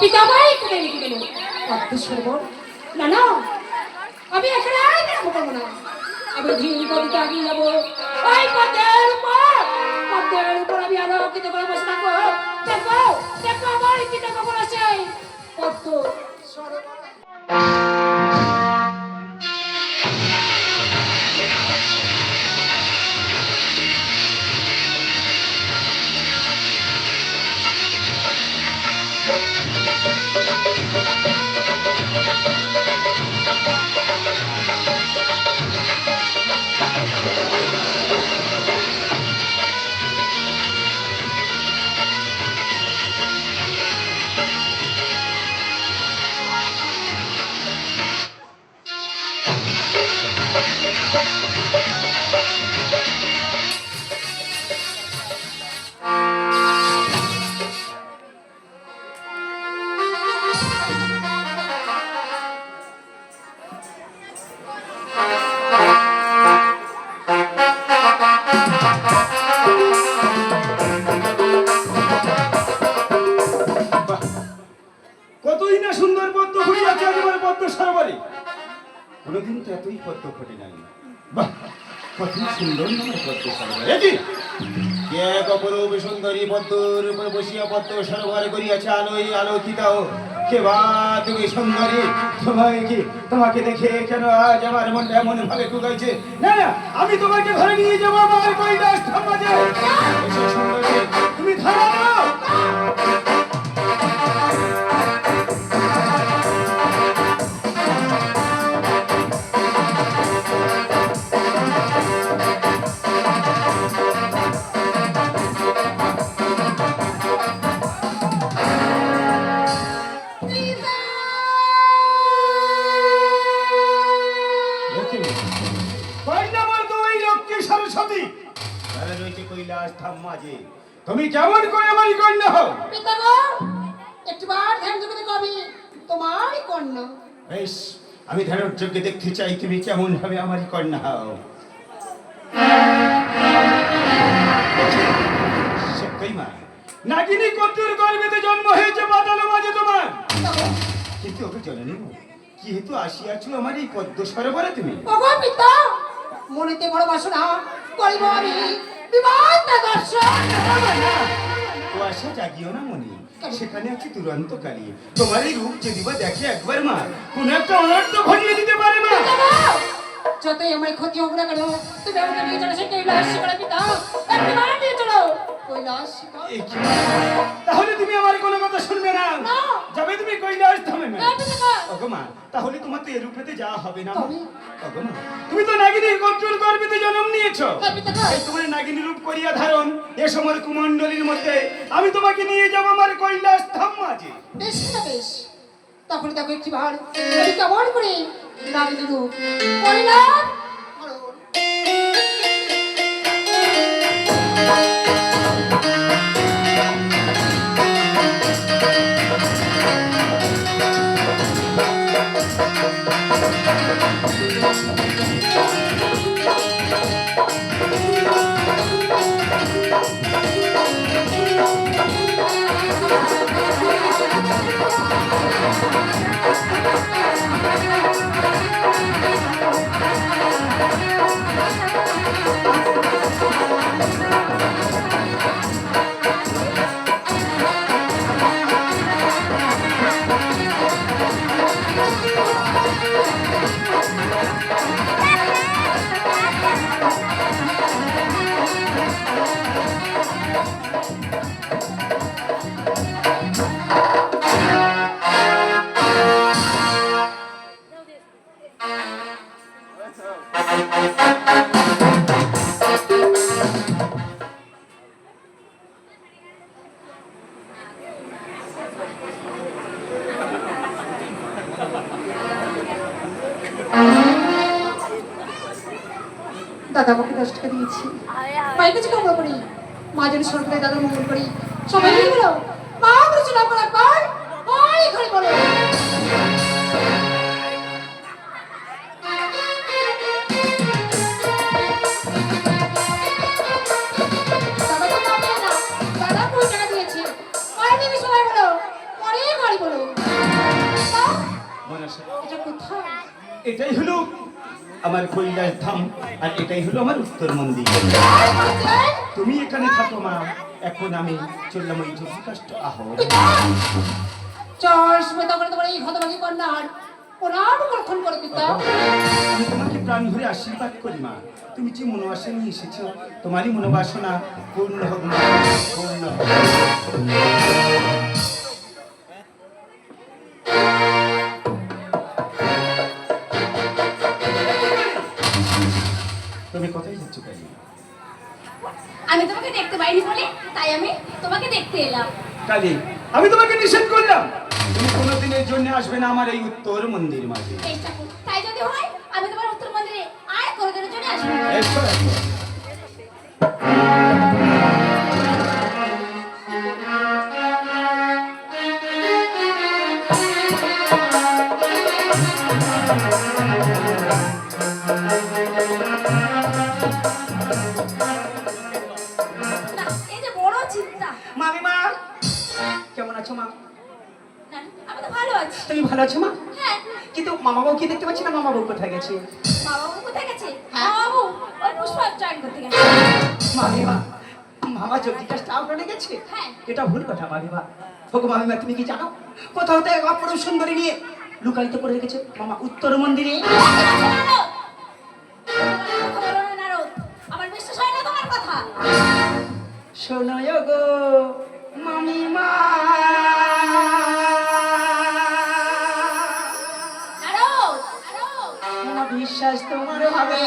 পিতামাই অদ্ভুত না না, আমি এখানে আর আমি ধীর গতিতে আগিয়ে যাব। ওই পথের উপর, পথের আমি আলোকিত করে বসে থাকব। দেখো দেখো আমার কিটা কখন আছে সরোবর। সুন্দরী পদ্মর উপর বসিয়া পদ্ম সরোবর করিয়াছে আলোয় আলোকিত। কে বা, তুমি সুন্দরী কি তোমাকে দেখে কেন ভাবে না আমি তোমাকে ঘরে নিয়ে যাব তুমি ধরো তুমি কেমন করে আমার কন্যা হও। পিতা গো একটিবার ধ্যান জগতে কবি তোমারই কন্যা বেশ আমি ধ্যানের যোগ্য দেখতে চাই তুমি কেমন ভাবে আমারই কন্যা হও সত্যই মা? নাগিনী কদ্দুর গর্ভেতে জন্ম হয়েছে পাতালো মাঝে তোমার। কিন্তু ওকে জননী যেহেতু আসিয়াছো আমার এই পদ্ম সরোবরে তুমি। ওগো পিতা মনেতে বড় বাসনা করিব আমি। বিবাহ দর্শন আশা জাগিও না মনে সেখানে আছে দুরন্ত কালী তোমার এই রূপ যদি বা দেখে একবার মা কোন একটা অনর্থ ঘটিয়ে দিতে পারে মা। যতই আমার ক্ষতি হোক না কেন তুমি আমাকে নিয়ে চলো সেই কৈলাস শিখরে পিতা। নিয়ে চলো। কৈলাস তাহলে তুমি আমার কোনো কথা শুনবে না যাবে তুমি কৈলাস থামে না না, পিতা। ওগো মা তাহলে তোমার তো এরূপেতে যাওয়া হবে না মা। ওগো মা তুমি তো নাগিনীর কন্ট্রোল গর্ভেতে জন্ম নিয়েছো। এই তোমার নাগিনী রূপ করিয়া ধারণ এ সময় কুমণ্ডলীর মধ্যে আমি তোমাকে নিয়ে যাব আমার কৈলাস ধাম মাঝে বেশ না বেশ। তখন দেখো একটি আমি কেমন করে নামি দিল করিলাম মা যেন সরকারে দাদা মঙ্গল করি। সবাই ভালো আমার কৈলাস ধাম আর এটাই হলো আমার উত্তর মন্দির। তুমি এখানে থাকো মা। এখন আমি চললাম ওই যোগী কাষ্ট আহ চল শ্বেতা তোমার এই হতভাগী কন্যার। প্রণাম কখন করে পিতা আমি তোমাকে প্রাণ ভরে আশীর্বাদ করি মা। তুমি যে মনোবাসা নিয়ে এসেছ তোমারই মনোবাসনা পূর্ণ হোক পূর্ণ হোক। আমি তোমাকে দেখতে পাইনি বলে তাই আমি তোমাকে দেখতে এলাম। কালী আমি তোমাকে নিষেধ করলাম। তুমি কোনোদিনের জন্য আসবে না আমার এই উত্তর মন্দির মাঝে। তাই যদি হয় আমি তোমার উত্তর মন্দিরে আর কোনোদিনের জন্য আসব। কোথায় গেছে? বাবু ওই পুষ্পার জয়েন করতে গেছে। মামিমা মামা যোগিকা স্টাফ রয়ে গেছে? হ্যাঁ। এটা ভুল কথা মামিমা ভগো মামিমা তুমি কি জানো? কোথাও তো এক অপরূপ সুন্দরী নিয়ে লুকায়িত করে রেখেছে মামা উত্তর মন্দিরে। নারদ! তোমার কথা। বিশ্বাস তোমার হবে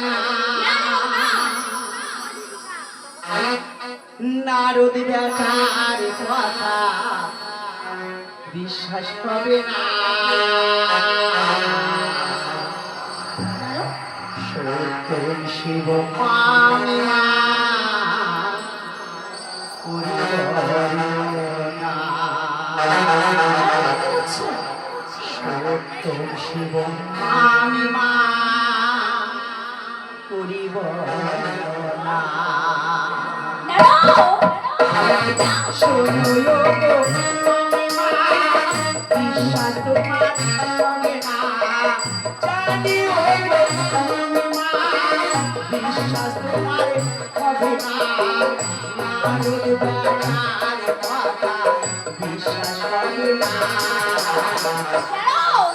না। নারদ বেটার কথা বিশ্বাস হবে না সত্য শিব মামিমা না সত্য শিব মামিমা করিব না বিশ্বাস তোমার হবে না। জানিও গো মামিমা, বিশ্বাস তোমার হবে না। নারদ বেটার কথা বিশ্বাস হবে না নারদ!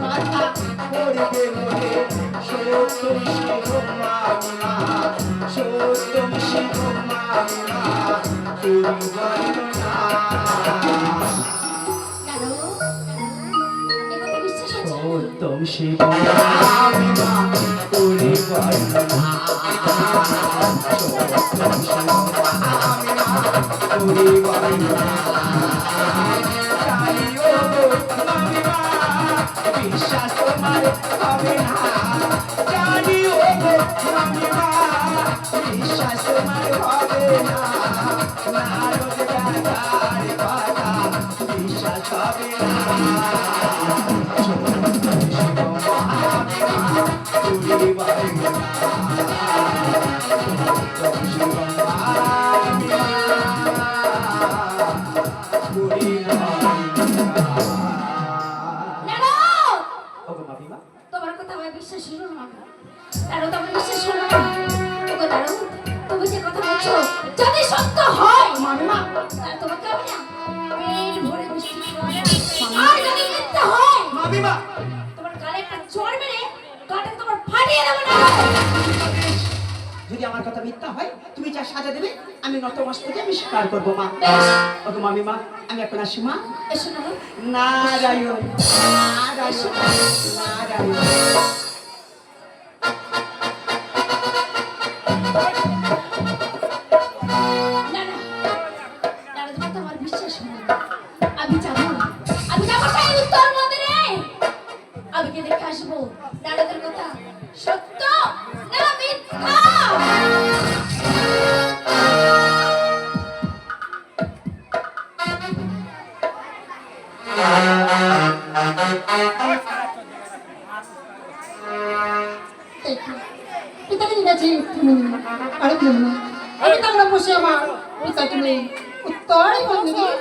কথা করবে মনে সত্যম শিব মামিমা সত্যম শিব হচ্ছে? সত্যম শিব শিব তুমি বর্ণনা বিশ্বাস তোমার হবে না। কথা আমার বিশ্বাস হলো না তারও তো আমার বিশ্বাস হলো না। ওগো দাঁড়ো তুমি যে কথা বলছো যদি সত্য হয় মামিমা তাহলে তোমাকে আমি না পেট ভরে মিষ্টি আর যদি মিথ্যা হয় মামিমা! তোমার গালে একটা চড় মেরে গাটা তোমার ফাটিয়ে দেবো না। যদি আমার কথা মিথ্যা হয় তুমি যা সাজা দেবে আমি নত মাস থেকে আমি স্বীকার করব মা। ওগো মামিমা আমি এখন আসি মা। এসো না নারায়ণ নারায়ণ নারায়ণ। পিতাকে নিয়েছি তুমি আরে তুমি আমি তো আমরা বসে আমার। পিতা তুমি উত্তর মন্দিরে এই,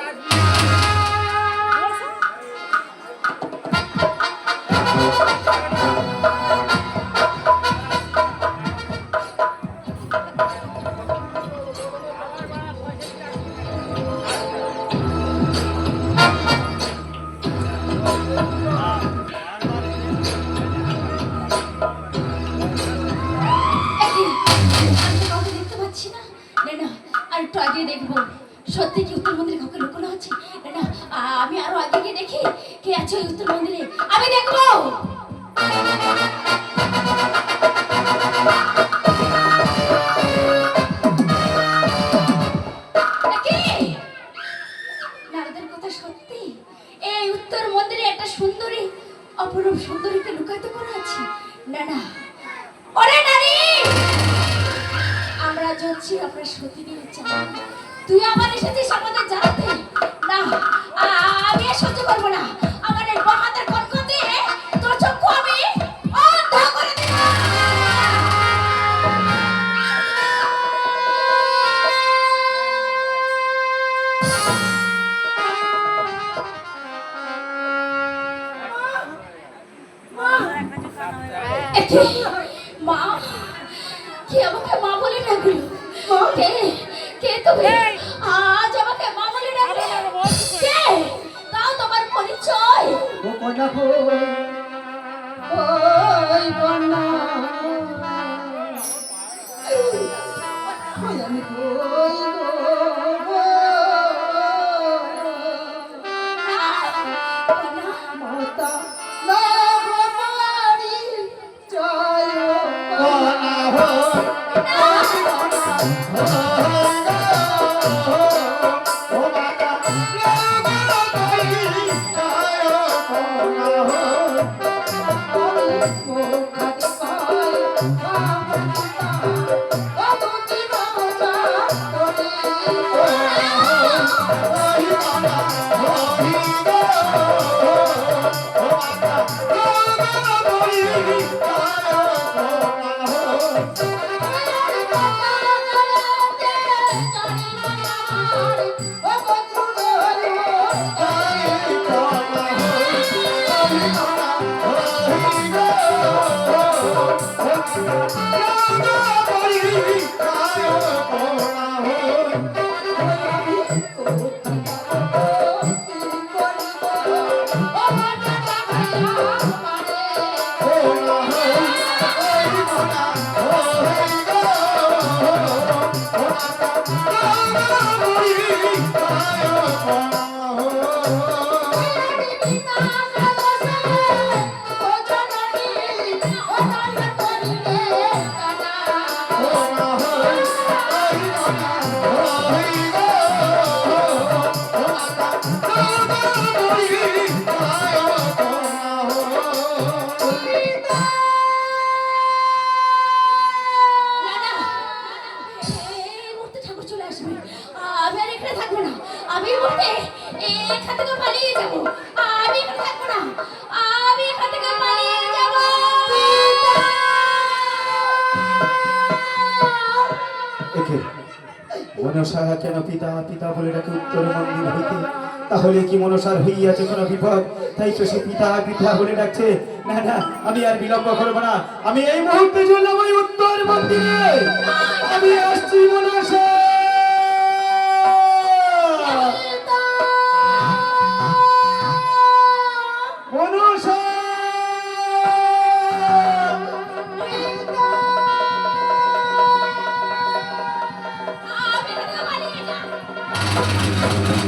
আগে দেখব। সত্যি কি উত্তর মন্দিরে কাউকে লুকোনো আছে? আমি আরও আগে গিয়ে দেখি কে আছে ওই উত্তর মন্দিরে। আমি দেখব! সুন্দরী সুন্দরীকে লুকায়িত করা আছে। না না। নারী! আমরা যাচ্ছি আমরা সতীদের চাই তুই আমার এসেছিস আমাদের জানাতে? না আমি আর সহ্য করব না। আমার এই বাঁ কনকন তোর চক্ষু আমি অন্ধ করে দেব। মা কে আমাকে মা বলে ডাকলো কে কে তুমি আজ আমাকে মা বলে ডাকলো কে তাও তোমার পরিচয় ও কন্যা ওই কন্যা ওই আমি না, তাহলে কি মনসার হইয়াছে কোনো বিপদ? তাই তো সে পিতা পিতা বলে ডাকছে, না না, আমি আর বিলম্ব করব না। আমি এই মুহূর্তে চললাম ওই উত্তর মন্দিরে। আমি আসছি মনসা